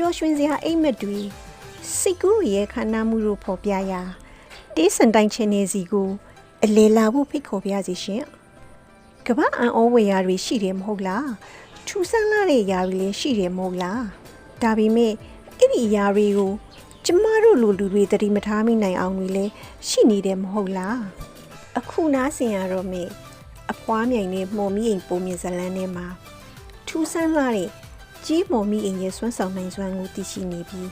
ပျော်ရွှင်စရာအိမ်မက်တွေစိတ်ကူးရဲ့ခန္ဓာမှုတို့ဖော်ပြရာတေးစန်တိုင်းချင်းနေစီကိုအလေလာဖို့ဖိတ်ခေါ်ပြစီရှင်ကမ္ဘာအံဩဝေရာတွေရှိတယ်မဟုတ်လားထူဆန်းလာတဲ့ຢာတွေလည်းရှိတယ်မဟုတ်လားဒါပေမဲ့အဲ့ဒီຢာတွေကိုကျမတို့လူလူတွေတတိမထားမိနိုင်အောင်တွေလည်းရှိနေတယ်မဟုတ်လားအခုနားဆင်ရတော့မေအဖွားမြိုင်နဲ့မှုံမိအိမ်ပုံမြင်ဇလန်းထဲမှာထူးဆန်းလာတဲ့ ကြီးမော်မီအိမ်ရဲ့စွမ်းဆောင်နိုင်စွမ်းကိုသိရှိနေပြီး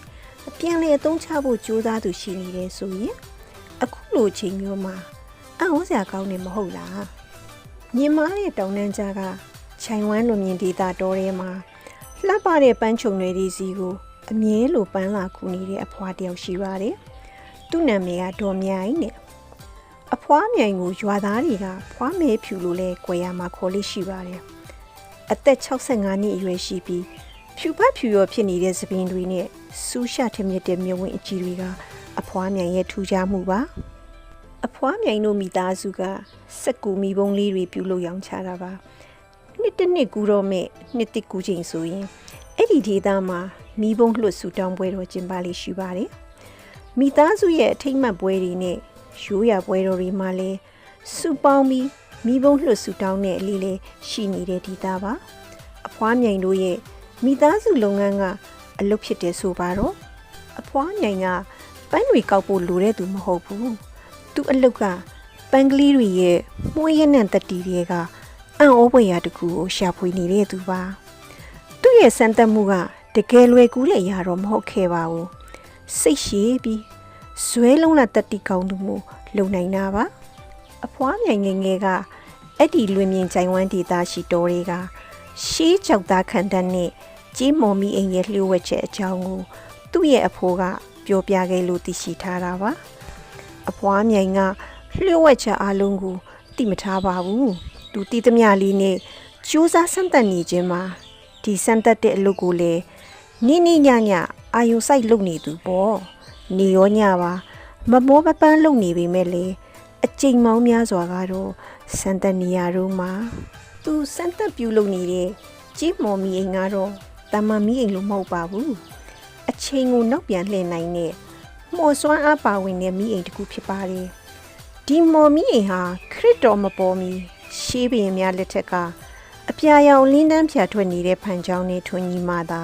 အပြန်လေအသုံးချဖို့ကြိုးစားသူရှိနေတယ်ဆိုရင်အခုလိုချိန်မျိုးမှာအံ့ဩစရာကောင်းနေမဟုတ်လားမြင်မာတဲ့တောင်တန်းကြားကခြိုင်ဝမ်းလိုမြင်ဒေတာတော်ထဲမှာလှပတဲ့ပန်းချုံတွေဒီစီကိုအမြဲလိုပန်းလာခုနေတဲ့အဖွားတယောက်ရှိပါတယ်သူ့နာမည်ကဒေါ်မြိုင်နဲ့အဖွားမြိုင်ကိုရွာသားတွေကဖွားမဲဖြူလို့လဲကြွယ်ရမှာခေါ်လေးရှိပါတယ် အသက်65နှစ်အရွယ်ရှိပြီးဖြူဖတ်ဖြူရောဖြစ်နေတဲ့သပင်တွေနဲ့စူးရှထမြစ်တဲ့မြဝင်းအကြီးတွေကအဖွားမြိုင်ရဲ့ထူးခြားမှုပါအဖွားမြိုင်တို့မိသားစုကစက်ကူမိဘုံလေးတွေပြုလုပ်ရောင်းချတာပါနှစ်တစ်နှစ်ကူတော့မဲ့နှစ်တစ်ကူချိန်ဆိုရင်အဲ့ဒီဒေသမှာမိဘုံလွတ်ဆူတောင်းပွဲတော်ကျင်းပလေးရှိပါတယ်မိသားစုရဲ့အထိတ်မှတ်ပွဲတွေနဲ့ရိုးရာပွဲတော်တွေမှာလည်းစုပေါင်းပြီး မိဘုံလွတ်ဆူတောင်းတဲ့အလေးလေးရှိနေတဲ့ဒေသပါအဖွားမြိုင်တို့ရဲ့မိသားစုလုပ်ငန်းကအလုပ်ဖြစ်တယ်ဆိုပါတော့အဖွားမြိုင်ကပန်းတွေကောက်ဖို့လိုတဲ့သူမဟုတ်ဘူးသူအလုပ်ကပန်းကလေးတွေရဲ့မှုရည်နဲ့တတိတွေကအံ့ဩဖွယ်ရာတစ်ခုကိုရှာဖွေနေတဲ့သူပါသူ့ရဲ့စံတက်မှုကတကယ်လွယ်ကူးတဲ့အရာတော့မဟုတ်ခဲ့ပါဘူးစိတ်ရှိပြီးဇွဲလုံးလာတတိကောင်းသူမှုလုံနိုင်တာပါအ ဖွားမြိုင်ငယ်ငယ်ကအဲ့ဒီလွင်မြင်ကြိုင်ဝမ်းဒေတာရှိတော်တွေကရှေးကြောက်သားခံတန်းနဲ့ကြီးမော်မီအိမ်ရဲ့လျှို့ဝှက်ချက်အကြောင်းကိုသူ့ရဲ့အဖိုးကပြောပြခဲ့လို့သိရှိထားတာပါအဖွားမြိုင်ကလျှို့ဝှက်ချက်အလုံးကိုသိမထားပါဘူးသူတည်သမျှလေးနဲ့စူးစမ်းဆန်းသက်နေခြင်းမှာဒီဆန်းသက်တဲ့အလုပ်ကိုလေနိနိညညအာယုံဆိုင်လုပ်နေသူပေါ့နေရောညပါမမောမပန်းလုပ်နေပေမဲ့လေ အကြိမ်မောင်းများစွာကတော့စန်တနီယာတို့မှာသူစန်တက်ပြူလုပ်နေတဲ့ကြီးမော်မီအိမ်ကတော့တမန်မီအိမ်လို့မဟုတ်ပါဘူးအချိန်ကိုနောက်ပြန်လှည့်နိုင်တဲ့မော်စွမ်းအားပါဝင်တဲ့မီအိမ်တစ်ခုဖြစ်ပါတယ်ဒီမော်မီအိမ်ဟာခရစ်တော်မပေါ်မီရှေးဘုရင်များလက်ထက်ကအပြာရောင်လင်းတန်းဖြာထွက်နေတဲ့ဖန်ချောင်းနဲ့ထွန်ကြီးမှသာ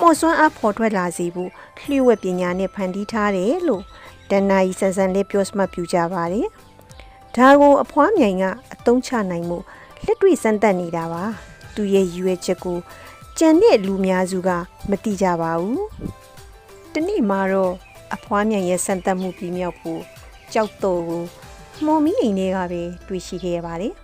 မော်စွမ်းအားပေါ်ထွက်လာစေဖို့လျှို့ဝှက်ပညာနဲ့ဖန်တီးထားတယ်လို့ တန်နာရီဆန်ဆန်လေးပြောစမှတ်ပြကြပါတယ်။ဒါကိုအဖွားမြိုင်ကအတုံးချနိုင်မှုလက်တွေ့စမ်းသပ်နေတာပါ။သူရဲ့ရည်ရွယ်ချက်ကိုကြံတဲ့လူများစုကမတိကြပါဘူး။ဒီနေ့မှာတော့အဖွားမြိုင်ရဲ့စမ်းသပ်မှုပြီးမြောက်ဖို့ကြောက်တော်ကိုမော်မီအိမ်တွေကပဲတွေ့ရှိခဲ့ရပါတယ်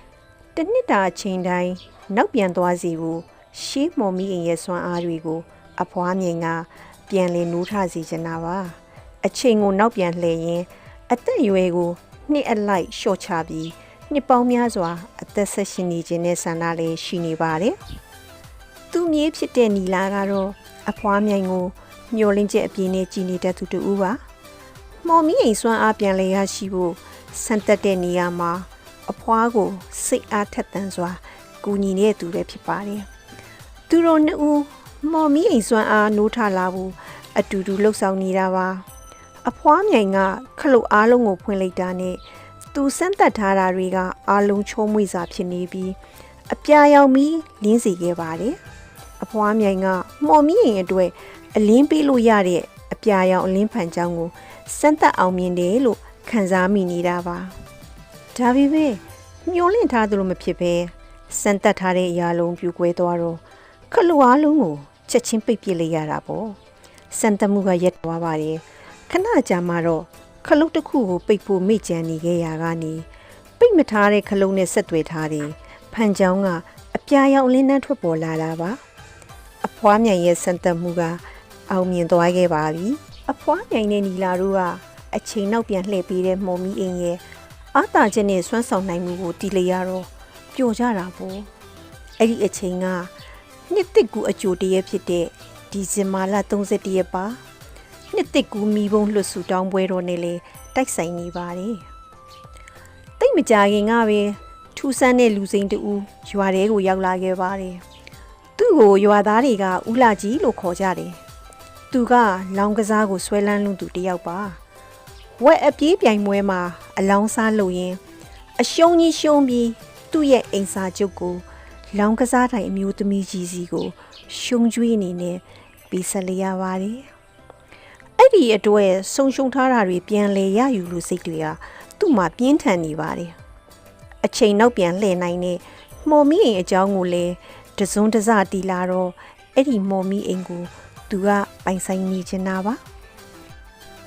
။တနှစ်တာအချိန်တိုင်းနောက်ပြန်သွားစီဖို့ရှေးမော်မီအိမ်ရဲ့စွမ်းအားတွေကို အဖွားမြိုင်ကပြန်လည်နိုးထစီချင်တာပါ။ အချိန်ကိုနောက်ပြန်လှည့်ရင်အသက်အရွယ်ကိုနှစ်အလိုက်လျှော့ချပြီးနှစ်ပေါင်းများစွာအသက်ဆက်ရှင်နေခြင်းနဲ့ဆန္ဒလည်းရှိနေပါတယ်။သူမြေးဖြစ်တဲ့နီလာကတော့အဖွားမြိုင်ကိုမျောလင်းချက်အပြင်းနဲ့ကြည်နေတတ်သူတူပါ။မော်မီအိမ်စွမ်းအားပြန်လဲရရှိဖို့စံတက်တဲ့နေရာမှာအဖွားကိုစိတ်အားထက်သန်စွာကူညီနေတဲ့သူလည်းဖြစ်ပါတယ်။သူတို့နှစ်ဦးမော်မီအိမ်စွမ်းအားနိုးထလာဖို့အတူတူလှုပ်ဆောင်နေတာပါ။ အဖွားမြိုင်ကခလုတ်အားလုံးကိုဖွင့်လိုက်တာနဲ့သူစမ်းသက်ထားတာတွေကအားလုံးချုံးမွေ့စာဖြစ်နေပြီးအပြာရောင်မီလင်းစီခဲ့ပါတယ်။အဖွားမြိုင်ကမော်မီရင်အတွက်အလင်းပေးလို့ရတဲ့အပြာရောင်အလင်းဖန်ချောင်းကိုစမ်းသက်အောင်မြင်တယ်လို့ခံစားမိနေတာပါ။ဒါပေမဲ့မျောလင့်ထားသလိုမဖြစ်ပဲစမ်းသက်ထားတဲ့အရာလုံးပြူကွဲသွားတော့ခလုတ်အားလုံးကိုချက်ချင်းပိတ်ပစ်လိုက်ရတာပေါ့။စမ်းသက်မှုကရက်သွားပါတယ်။ ခဏကြာမှတော့ခလုတ်တစ်ခုကိုပိတ်ဖို့မိကြံနေခဲ့ရာကနေပိတ်မထားတဲ့ခလုတ်နဲ့ဆက်သွယ်ထားတယ်ဖန်ချောင်းကအပြာရောင်လင်းနှန်းထွက်ပေါ်လာတာပါအဖွားမြိုင်ရဲ့စံတက်မှုကအောင်မြင်သွားခဲ့ပါပြီအဖွားမြိုင်နဲ့နီလာတို့ကအချိန်နောက်ပြန်လှည့်ပေးတဲ့မှုံမီအင်းရဲ့အာသာချက်နဲ့ဆွမ်းဆောင်နိုင်မှုကိုတီးလိုက်ရတော့ပျော်ကြတာပေါ့အဲ့ဒီအချိန်ကနှစ်တစ်ကူအကြိုတရက်ဖြစ်တဲ့ဒီဇင်ဘာလ31ရက်ပါ နှစ်တစ်ကူမီဘုံလွတ်ဆူတောင်းပွဲတော်နဲ့လေတိုက်ဆိုင်နေပါတယ်။တိတ်မကြခင်ကပဲထူဆန်းတဲ့လူစိမ်းတူရွာထဲကိုရောက်လာခဲ့ပါတယ်။သူ့ကိုရွာသားတွေကဦးလာကြီးလို့ခေါ်ကြတယ်သူကလောင်းကစားကိုဆွဲလန်းလွန်းသူတစ်ယောက်ပါဝက်အပြေးပြိုင်ပွဲမှာအလောင်းစားလို့ရင်အရှုံးကြီးရှုံးပြီးသူ့ရဲ့အိမ်စာချုပ်ကိုလောင်းကစားတိုင်အမျိုးသမီးကြီးစီကိုရှုံးကျွေးအနေနဲ့ပေးဆက်လိုက်ရပါတယ် အဲ့ဒီအတွက်ဆုံရှုံထားတာတွေပြန်လဲရယူလို့စိတ်တွေကသူ့မှာပြင်းထန်နေပါတယ်အချိန်နောက်ပြန်လှည့်နိုင်တဲ့မော်မီအိမ်အကြောင်းကိုလည်းတစုံတစတီလာတော့အဲ့ဒီမော်မီအိမ်ကိုသူကပိုင်ဆိုင်နေချင်တာပါ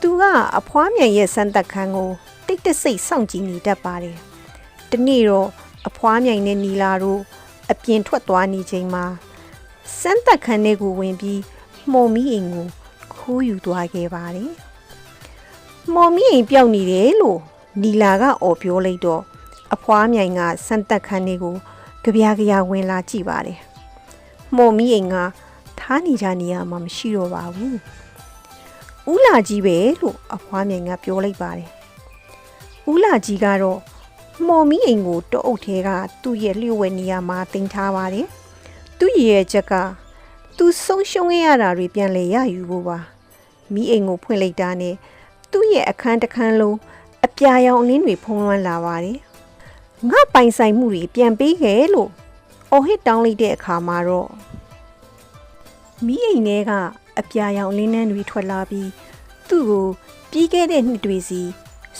သူကအဖွားမြန်ရဲ့စမ်းသက်ခန်းကိုတိတ်တဆိတ်စောင့်ကြည့်နေတတ်ပါတယ်။ဒီနေ့တော့အဖွားမြိုင်နဲ့နီလာတို့အပြင်ထွက်သွားနေချိန်မှာစမ်းသက်ခန်းထဲကိုဝင်ပြီးမော်မီအိမ်ကို ခိုးယူသွားခဲ့ပါတယ်။မော်မီအိမ်ပျောက်နေတယ်လို့နီလာကအော်ပြောလိုက်တော့အဖွားမြိုင်ကစမ်းသက်ခန်းထဲကိုကြပြားကြရာဝင်လာကြည့်ပါတယ်။မော်မီအိမ်ကထားနေကြနေရမှာမရှိတော့ပါဘူး။ဦးလာကြီးပဲလို့အဖွားမြိုင်ကပြောလိုက်ပါတယ်။ဦးလာကြီးကတော့မော်မီအိမ်ကိုတအုပ်ထဲကသူ့ရဲ့လျှို့ဝှက်နေရာမှာတင်ထားပါတယ်။သူ့ရဲ့ချက်ကသူဆုံးရှုံးခဲ့ရတာတွေပြန်လဲရယူဖို့ပါ။ မီးအိမ်ကိုဖွင့်လိုက်တာနဲ့သူ့ရဲ့အခန်းတစ်ခန်းလုံးအပြာရောင်အလင်းတွေဖုံးလွှမ်းလာပါတယ်။ငါပိုင်ဆိုင်မှုတွေပြန်ပေးခဲ့လို့အော်ဟစ်တောင်းလိုက်တဲ့အခါမှာတော့မီးအိမ်ထဲကအပြာရောင်အလင်းနှန်းတွေထွက်လာပြီးသူ့ကိုပြီးခဲ့တဲ့နှစ်တွေစီ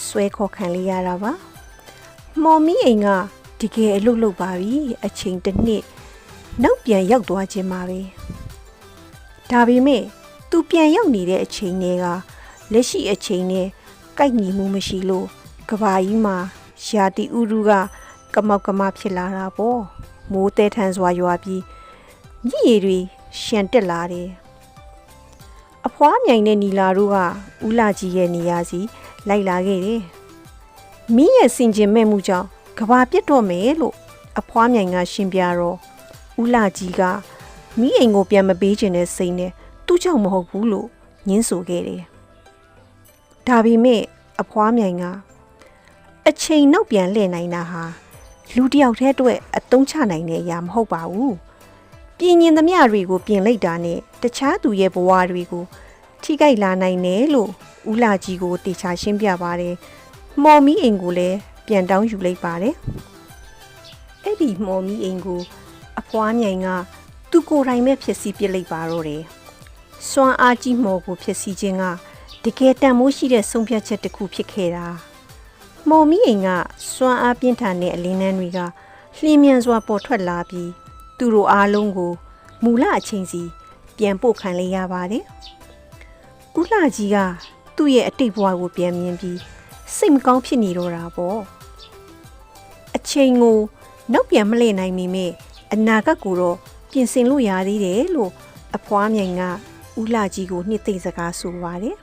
ဆွဲခေါ်ခံလိုက်ရတာပါ။မော်မီအိမ်ကတကယ်အလုပ်လုပ်ပါပြီအချိန်တစ်နှစ်နောက်ပြန်ရောက်သွားခြင်းပါပဲ။ဒါပေမဲ့ သူပြန်ရောက်နေတဲ့အချိန်တွေကလက်ရှိအချိန်နဲ့ကိုက်ညီမှုမရှိလို့ကဘာကြီးမှာရာတီဥရုကကမောက်ကမဖြစ်လာတာပေါ့။မိုးတဲထန်စွာရွာပြီးမြည်ရည်တွေရှန်တက်လာတယ်။အဖွားမြိုင်တဲ့နီလာတို့ကဦးလာကြီးရဲ့နေရာစီလိုက်လာခဲ့တယ်။မင်းရဲ့စင်ကျင်မဲ့မှုကြောင့်ကဘာပြတ်တော့မယ်လို့အဖွားမြိုင်ကရှင်းပြတော့ဦးလာကြီးကမိအိမ်ကိုပြန်မပေးခြင်းနဲ့စိတ်နဲ့ သူ့ကြောင့်မဟုတ်ဘူးလို့ညင်းဆိုခဲ့တယ်။ဒါပေမဲ့အဖွားမြိုင်ကအချိန်နောက်ပြန်လှည့်နိုင်တာဟာလူတစ်ယောက်တည်းအတွက်အသုံးချနိုင်တဲ့အရာမဟုတ်ပါဘူး။ပြင်ရင်သမျှတွေကိုပြင်လိုက်တာနဲ့တခြားသူရဲ့ဘဝတွေကိုထိခိုက်လာနိုင်တယ်လို့ဦးလာကြီးကိုတေချာရှင်းပြပါတယ်။မော်မီအိမ်ကိုလည်းပြန်တောင်းယူလိုက်ပါတယ်။အဲ့ဒီမော်မီအိမ်ကိုအဖွားမြိုင်ကသူကိုယ်တိုင်ပဲဖြစ်စီပစ်လိုက်ပါတော့တယ်။ စွမ်းအားကြီးမော်ကိုဖြစ်စီခြင်းကတကယ်တန်မိုးရှိတဲ့ဆုံးဖြတ်ချက်တစ်ခုဖြစ်ခဲ့တာ။မော်မီအိမ်ကစွမ်းအားပြင်းထန်တဲ့အလင်းနှန်းတွေကလျင်မြန်စွာပေါ်ထွက်လာပြီးသူတို့အားလုံးကိုမူလအချိန်စီပြန်ပို့ခံလိုက်ရပါတယ်။ဦးလှကြီးကသူ့ရဲ့အတိတ်ဘဝကိုပြန်မြင်ပြီးစိတ်မကောင်းဖြစ်နေတော့တာပေါ့။အချိန်ကိုနောက်ပြန်မလှည့်နိုင်မိမဲ့အနာဂတ်ကိုတော့ပြင်ဆင်လို့ရသေးတယ်လို့အဖွားမြိုင်က ဦးလာကြီးကိုနှစ်သိမ့်စကားဆိုပါတယ်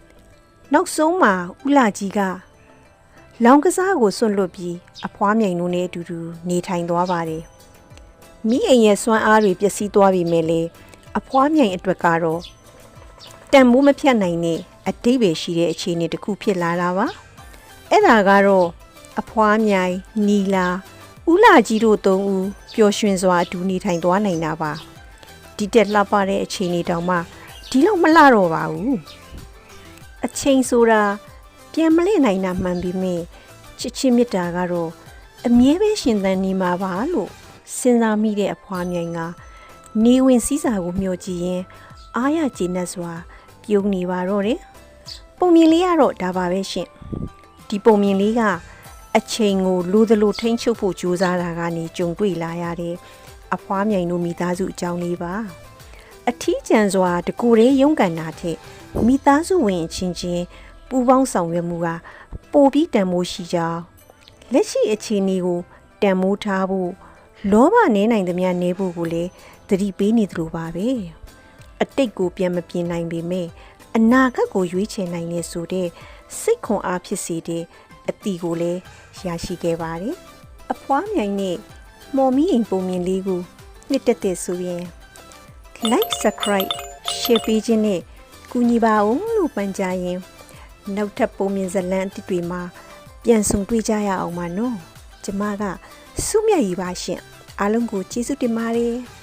။နောက်ဆုံးမှာဦးလာကြီးကလောင်ကစားကိုစွန့်လွတ်ပြီးအဖွားမြိုင်တို့နဲ့အတူတူနေထိုင်သွားပါတယ်။မိအိမ်ရဲ့စွမ်းအားတွေပျက်စီးသွားပြီမဲ့လေအဖွားမြိုင်အတွက်ကတော့တန်မိုးမဖြတ်နိုင်တဲ့အတိတ်ပဲရှိတဲ့အခြေအနေတစ်ခုဖြစ်လာတာပါ။အဲ့ဒါကတော့အဖွားမြိုင်နီလာဦးလာကြီးတို့သုံးဦးပျော်ရွှင်စွာအတူနေထိုင်သွားနိုင်တာပါ ဒီတက်လှပတဲ့အခြေအနေတောင်မှဒီလောက်မလှတော့ပါဘူးအချိန်ဆိုတာပြန်မလင့်နိုင်တာမှန်ပြီးမြင်ချစ်ချင်းမြတ်တာကတော့အမြဲပဲရှင်သန်နေမှာပါလို့စဉ်းစားမိတဲ့အဖွားမြိုင်ကနေဝင်စည်းစာကိုမျှော်ကြည့်ရင်အားရကျေနပ်စွာ ပြုံးနေပါတော့တယ်ပုံမြင်လေးကတော့ဒါပါပဲရှင်ဒီပုံမြင်လေးကအချိန်ကိုလိုသလိုထိန်းချုပ်ဖို့ကြိုးစားတာကနေကြုံတွေ့လာရတဲ့ အဖွားမြိုင်တို့မိသားစုအကြောင်းလေးပါအထီးကျန်စွာတကူရဲရုံးကန်တာထက်မိသားစုဝင်အချင်းချင်းပူးပေါင်းဆောင်ရွက်မှုကပိုပြီးတန်မိုးရှိကြောင်းလက်ရှိအခြေအနေကိုတန်မိုးထားဖို့လောဘနေနိုင်သမျှနေဖို့ကိုလည်းသတိပေးနေသလိုပါပဲအတိတ်ကိုပြန်မပြင်နိုင်ပေမဲ့အနာဂတ်ကိုရွေးချယ်နိုင်နေဆိုတဲ့စိတ်ခွန်အားဖြစ်စေတဲ့အတီကိုလည်းရရှိခဲ့ပါတယ်။အဖွားမြိုင်နဲ့ မော်မီအိမ်ပုံမြင်လေးကိုနှစ်တက်တဲ့ဆိုရင် like subscribe share ပေးခြင်းနဲ့ကူညီပါဦးလို့ပန်ကြားရင်နောက်ထပ်ပုံမြင်ဇလန်းအတိတွေမှာပြန်ဆုံတွေ့ကြရအောင်ပါနော်။ကျမကစုမြတ်ရီပါရှင်အားလုံးကိုကျေးဇူးတင်ပါတယ်။